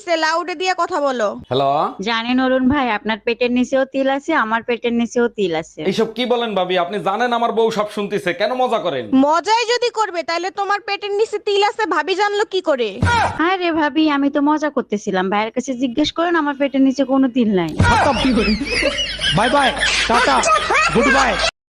দিছে লাউডে দিয়ে কথা বলো। হ্যালো? জানেন অরুণ ভাই আপনার পেটের নিচেও তিল আছে আমার পেটের নিচেও তিল আছে। এইসব কি বলেন ভাবি? আপনি জানেন আমার বউ সব শুনতেছে কেন মজা করেন? মজাই যদি করবে তাহলে তোমার পেটের নিচে তিল আছে ভাবি জানলো কি করে? হ্যাঁ রে ভাবি আমি তো মজা করতেছিলাম। ভাইয়ের কাছে জিজ্ঞেস করেন আমার পেটের নিচে কোনো তিল নাই। Bye bye tata good bye.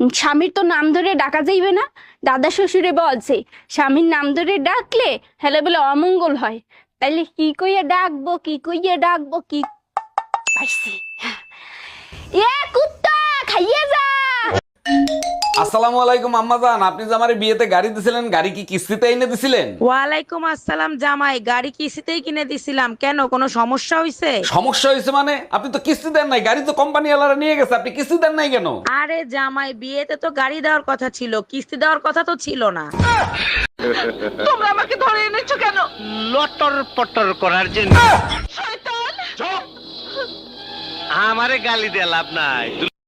স্বামীর তো নাম ধরে ডাকা যাইবে না, দাদা শ্বশুরে বলছে, স্বামীর নাম ধরে ডাকলে হেলে বলে অমঙ্গল হয়। তাইলে কি কইয়া ডাকবো, কি কইয়া ডাকবো, কি পাইছি? এ কুত্তা খাইয়ে যা আসসালামু আলাইকুম আম্মা জান। আপনি যে আমার বিয়েতে গাড়ি দিছিলেন গাড়ি কি কিস্তিতে এনে দিছিলেন? ওয়ালাইকুম আসসালাম জামাই গাড়ি কিস্তিতেই কিনে দিছিলাম। কেন কোনো সমস্যা হইছে? সমস্যা হয়েছে মানে? আপনি তো কিস্তি দেন নাই গাড়ি তো কোম্পানি ওয়ালারা নিয়ে গেছে আপনি কিস্তি দেন নাই কেন? আরে জামাই বিয়েতে তো গাড়ি দেওয়ার কথা ছিল কিস্তি দেওয়ার কথা তো ছিল না। লটর পটর করার জন্য। চুপ! আমারে গালি দিয়ে লাভ নাই।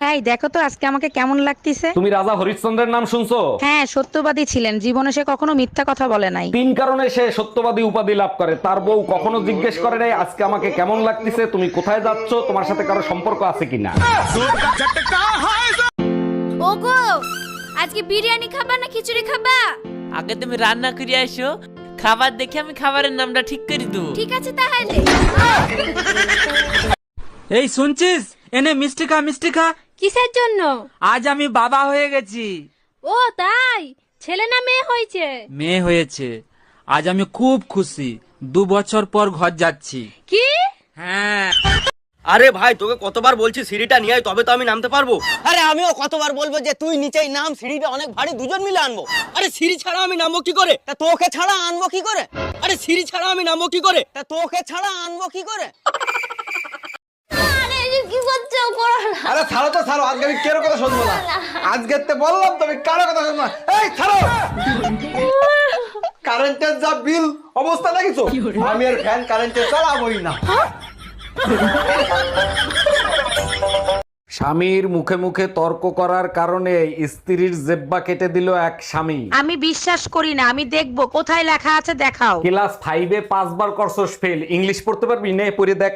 এই দেখো তো আজকে আমাকে কেমন লাগতেছে। তুমি রাজা হরিশ্চন্দ্রের নাম শুনছো? হ্যাঁ সত্যবাদী ছিলেন। জীবনে সে কখনো মিথ্যা কথা বলে নাই। তিন কারণে সে সত্যবাদী উপাধি লাভ করে। তার বউ কখনো জিজ্ঞেস করে নাই আজকে আমাকে কেমন লাগতেছে তুমি কোথায় যাচ্ছ তোমার সাথে কারও সম্পর্ক আছে কিনা? ওগো আজকে বিরিয়ানি খাবা না খিচুড়ি খাবা? আগে তুমি রান্না করে আসো খাবার দেখে আমি খাবারের নামটা ঠিক করে দেবো। ঠিক আছে তাহলে। এই শুনছিস? এনে মিষ্টি খা মিষ্টি খা। কিসের জন্য? আজ আমি বাবা হয়ে গেছি। ও তাই? ছেলে না মেয়ে হয়েছে? মেয়ে হয়েছে। আজ আমি খুব খুশি। দু বছর পর ঘর যাচ্ছি। কি? হ্যাঁ। আরে ভাই তোকে কতবার বলছি সিঁড়িটা নিয়ে আয় তবে তো আমি নামতে পারব। আরে আমিও কতবার বলব যে তুই নিচেই নাম সিঁড়িটা অনেক ভারী দুজন মিলে আনব। আরে সিঁড়ি ছাড়া আমি নামবো কি করে? তা তোকে ছাড়া আনব কি করে? আরে সিঁড়ি ছাড়া আমি নামবো কি করে? তা তোকে ছাড়া আনব কি করে? কি করছ? করো না। আরে ছাড়ো তো ছাড়ো। আজকে আমি কেরো কথা শুনব না। আজকে তো বললাম তুমি কারও কথা শুনব না। এই ছাড়ো! কারেন্টের যা বিল অবস্থা দেখিছো আমি আর ফ্যান কারেন্টে চালাবোই না। স্বামীর মুখে মুখে তর্ক করার কারণে স্ত্রীর জেব্বা কেটে দিল এক স্বামী। আমি বিশ্বাস করি না আমি দেখব। কোথায় লেখা আছে দেখাও। ক্লাস ফাইভে পাঁচবার করছস ফেল ইংলিশ পড়তে পারবি? নে পড়ে দেখ।